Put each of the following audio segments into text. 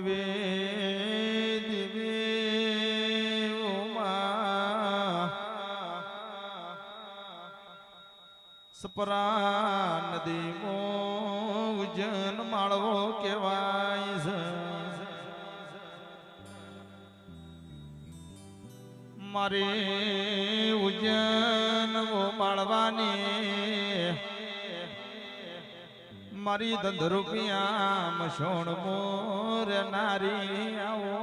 વેદ સપરા નદી જન માળવો કેવાય છે મારે મારી દંધ રૂપિયા મસોણ મોર નારી આવો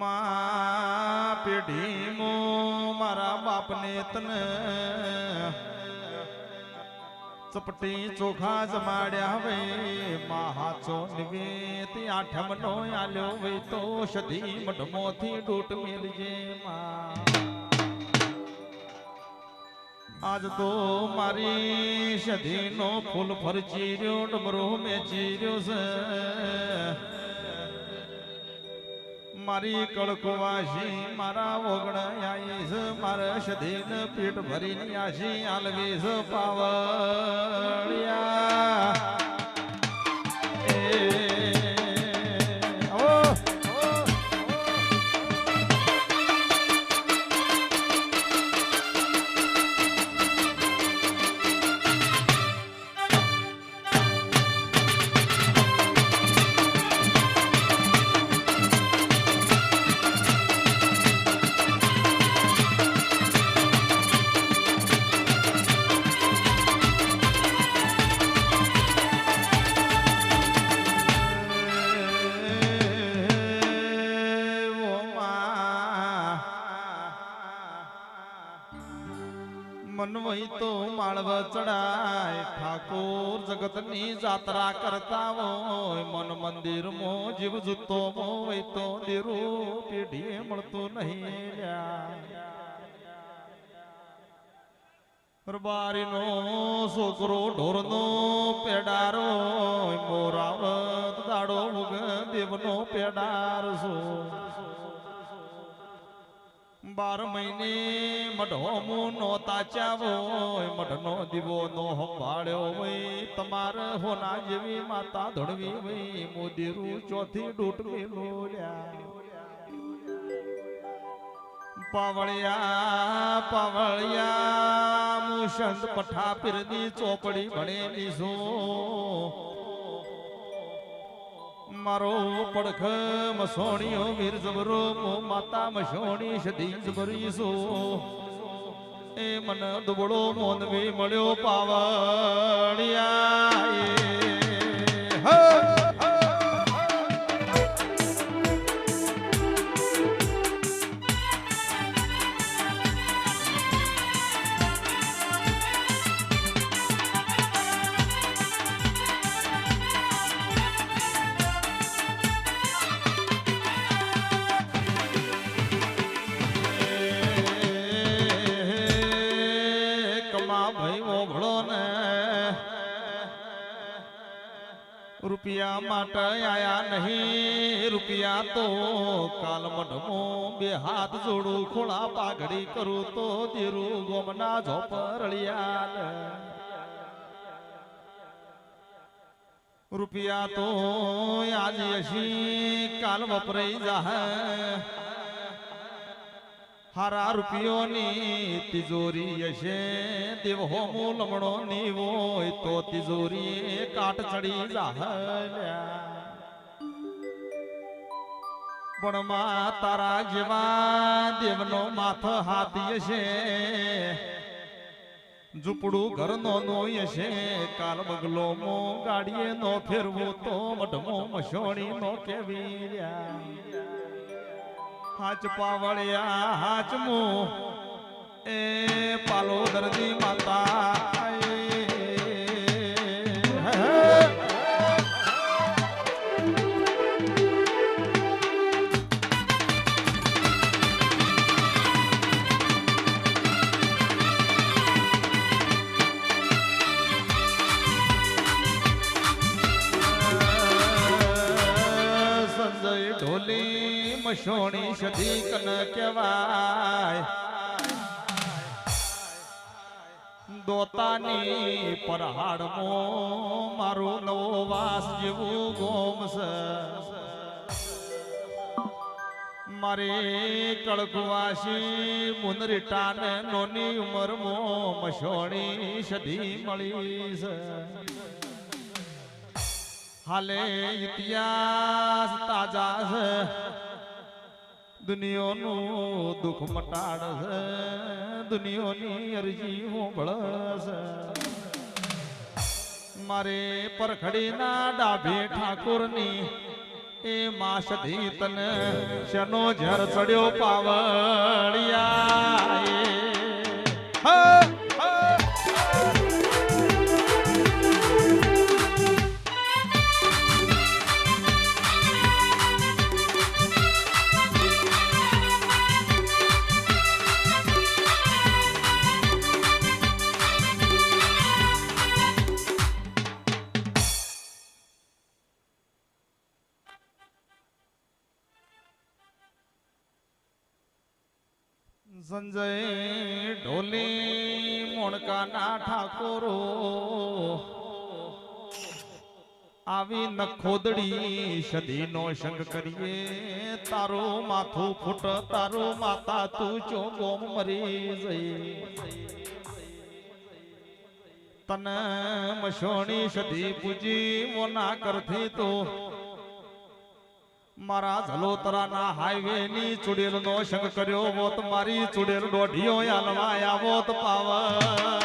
મા પેઢી મો મારા બાપને તને ચપટી ચોખા જમાડ્યા વે મહાચો નિવેત આઠમ નો આલ્યો વે તો સધી મઢમોથી ડૂટ મેલજે માં. આજ તો મારી સધીનો ફૂલ ફર ચીર્યો ડમરો મેં ચીર્યો છે. મારી કળકવાસી મારા ઓગણ આઈ છે. મારા સધીન પીઠ ભરીને આશી આલવી છે. મનવઈ તો માળવ ચડાય. ઠાકોર જગતની જાત્રા કરતા હોય. મન મંદિર મો જીવ જુતો વહી તો દેરો પેઢીએ મળતું નહીં લ્યા. રબારીનો છોકરો ઢોરનો પેડારો મોરાવત દાડો ઉગ દેવનો પેડાર છો બાર મહિને મઢો નો તાચાવો મઢનો દીવો નો હંભાળ્યો હોય, તમારે હોના જેવી માતા ધણવી હોય, મોદીરું ચોથી ડૂટવી મેલોલ્યા પાવળિયા પાવળિયા મુશંદ પઠા પીરની ચોપડી ભણેલી છું. મારો પડખ મસોણીઓ વીર જબરો મો માતા મસોણી સદી સો એ મન દુબળો મોનવી મળ્યો પાવળિયા રૂપિયા માટે આયા નહીં. રૂપિયા તો કાલ મઢમો બે હાથ જોડું ખોળા પાઘડી કરું તો દેરું ગોમના ઝોપરળિયા રૂપિયા તો આજે અશી કાલ વપરાઈ જાહે. હારા રૂપિયોની તિજોરી હશે. દેવ હોમો લમણો ની હોય તો તિજોરી કાટ ચડી જાહલ્યા. પણ માં તારા જેવા દેવનો માથ હાથી હશે. ઝૂંપડું ઘર નો નો હશે. કાલ બગલો મો ગાડીએ નો ફેરવું તો મઢમો મસોણી નો કેવી રહ્યા. હાચ પાવળિયા હાચમો. એ પાલો દરજી માતા સંજય મસોણી સધી કન કહેવાય. દોતાની પરહાડમો મારો નવો વાસ જેવું ગોમ મારે કળકવાસી મુનરીટાને નોની ઉંમરમો મશોણી સદી મળી છે. હાલે ઇતિહાસ છે દુનિયાનું દુઃખ મટાડશે, દુનિયોની અરજી હોંભળ છે મારે પરખડીના ડાભે ઠાકોરની એ માસધી તને શનો ઝર ચડ્યો પાવડિયા સંજય ઢોલી, મોણકાના ઠાકોરો. આવી નખોદડી સદીનો સંગ કરીએ, તારો માથું ફૂટ, તારો માતા તું ચોગો મરી જઈ. તને મશોણી સદી પૂજી, મોના કરથી તો મારા જલોતરાના હાઈવે ની ચુડેલ નો શંખ કર્યો હોત, મારી ચુડેલ દોઢીઓ હાલવાયા હોત પાવળિયા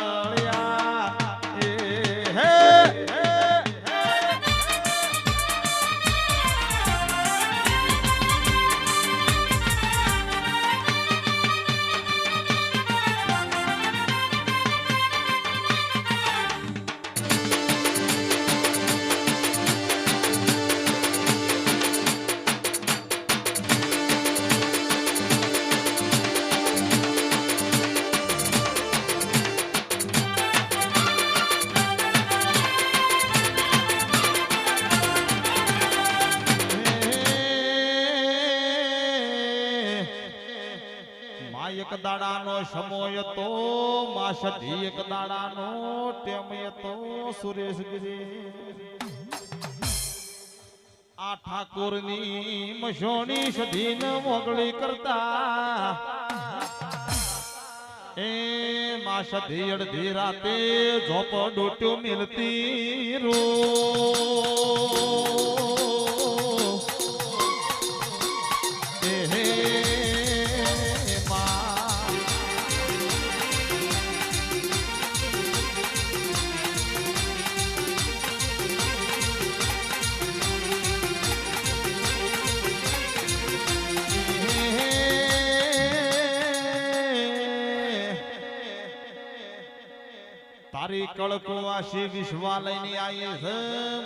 એક દાડાનો સમય તો મા સધી એક દાડાનો ટેમય તો સુરેશ ગિરી આ ઠાકોરની મશોણી સધીન મોગળી કરતા. એ મા સધી અડધી રાતે ઝોપ ડોટ્યો મિલતી રો. કળકુવાસી વિશ્વાલયની આઈ છે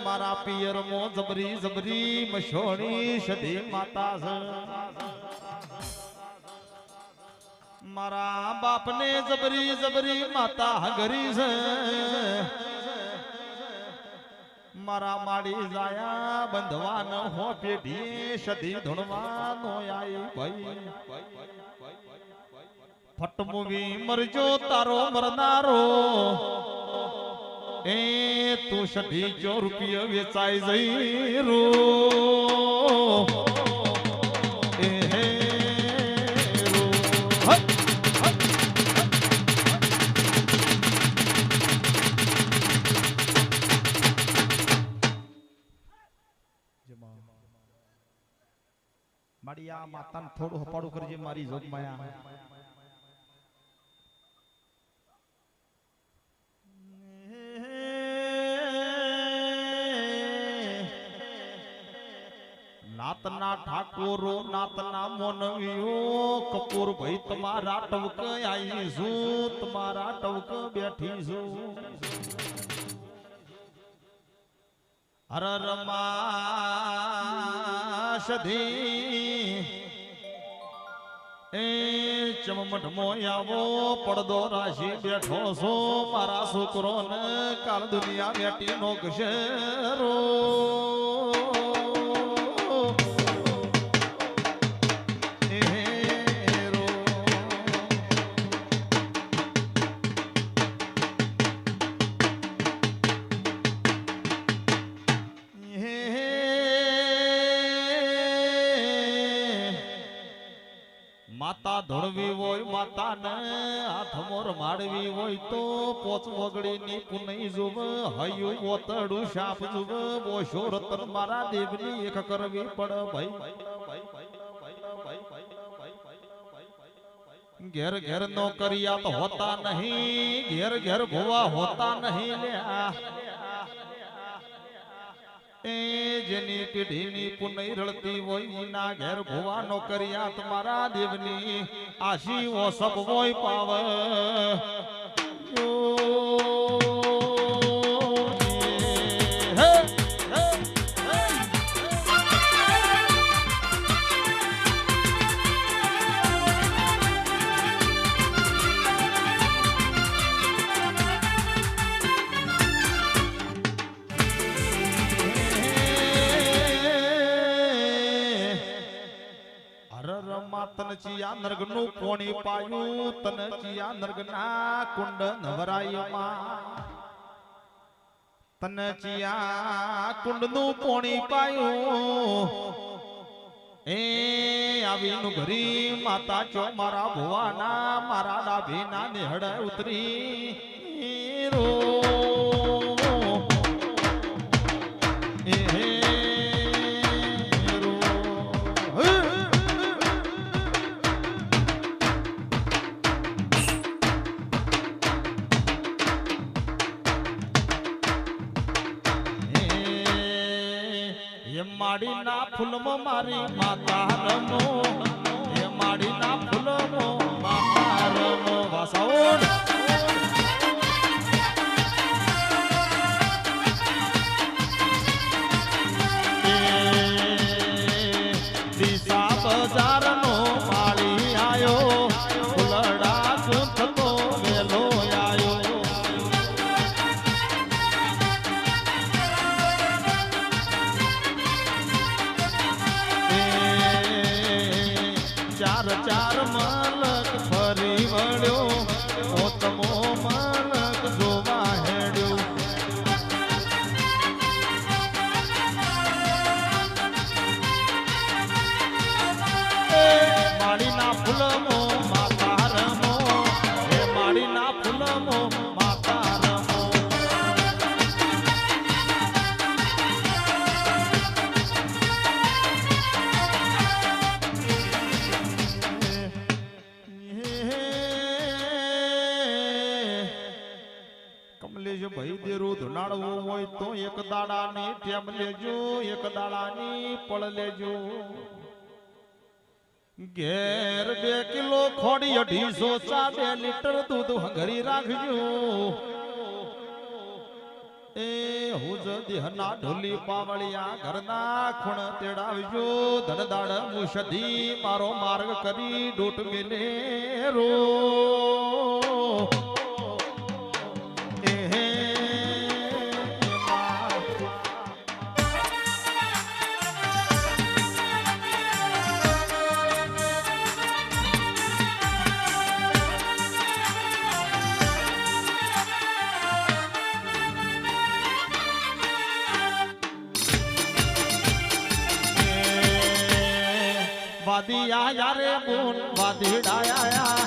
મારા પિયર મો જબરી જબરી મશોણી સધી માતા છે મારા બાપને જબરી જબરી માતા હગરી છે મારા માડી જાયા બંધવાન હો પેઢી સધી ધૂણવાનો આઈ ભાઈ. ફટમુવી મરજો તારો મરનારો. એ તું સઢી જો રૂપિયા વેચાઈ જઈ રો. મારી આ થોડું હપાડું કરજે, મારી જોગ નાતના ઠાકોરો નાતના મોનવીઓ કપૂર ભાઈ તમારા ટવક આવી છું, તમારા ટવક બેઠી છું. હર રમા સધી એ ચમમઠ મોયાવો, પડદો રાશી બેઠો છો, મારા છોકરો ને કાલ દુનિયા બેટી નો ઘસેરો એરો. માતાને હાથ મોર માડવી હોય તો પોચ વગડીની પુનઈ જુવ, હયું ઓતડું શાપ જુબ બોશો રતન મારા દેવની એક કરવી પડ ભાઈ. ઘેર ઘેર નો તો હોતા નહીં, ઘેર ઘેર ભુવા હોતા નહીં લ્યા. એ જેની પીઢીની પુનઈ રળતી હોય એના ઘેર ભુવા નો કર્યા તમારા દેવની આશી ઓ સબ હોય પાવ ચિયા નર્ગનું કોણી પાયું, તન ચિયા નર્ગ ના કુંડ નવરાય તન ચિયા કુંડનું કોણી પાયું, એ આવીનું ઘરી માતા ચો મારા ભુવાના, મારા ડાભી ના નેહડ ઉતરી રો માડીના ફૂલમાં મારી માતા રમો એ માડીના ફૂલમાં માતા રમો વાસાઓડ દાડાની ટેમ લેજો, એક દાડાની પળ લેજો. ઘેર બે કિલો ખોડી અઢીસો ચા, બે લીટર દૂધ હંગરી રાખજો. એ હુજ દેહના ઢોલી પાવળિયા ઘરના ખૂણ તેડાવજો. ધનદાડ મુશધી મારો માર્ગ કરી ડોટ મેલે રો. યારે બોન વાદીડાયા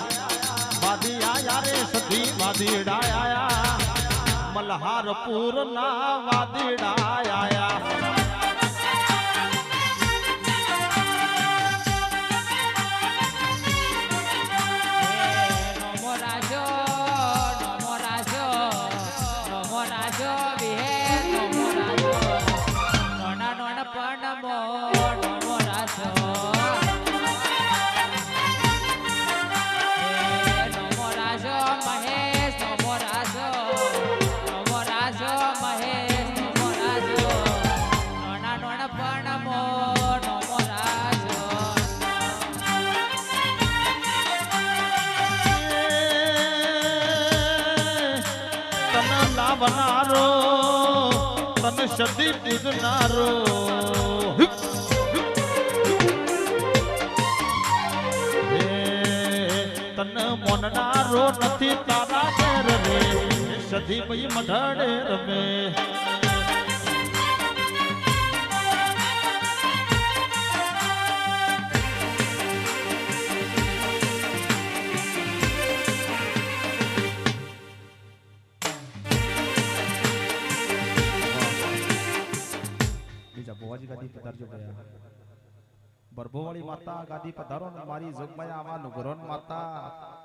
વાદિયા યારે સધી વાદીડાયા મલ્હારપુર ના વાદીડાયા નમો સદી પૂજનારો. તન મોનનારો નથી તારા ઘેર રે. સદી મઢડે રમે. માતા ગાદી પધારો ને મારી જોગમાયા આમાં નુગરોન માતા.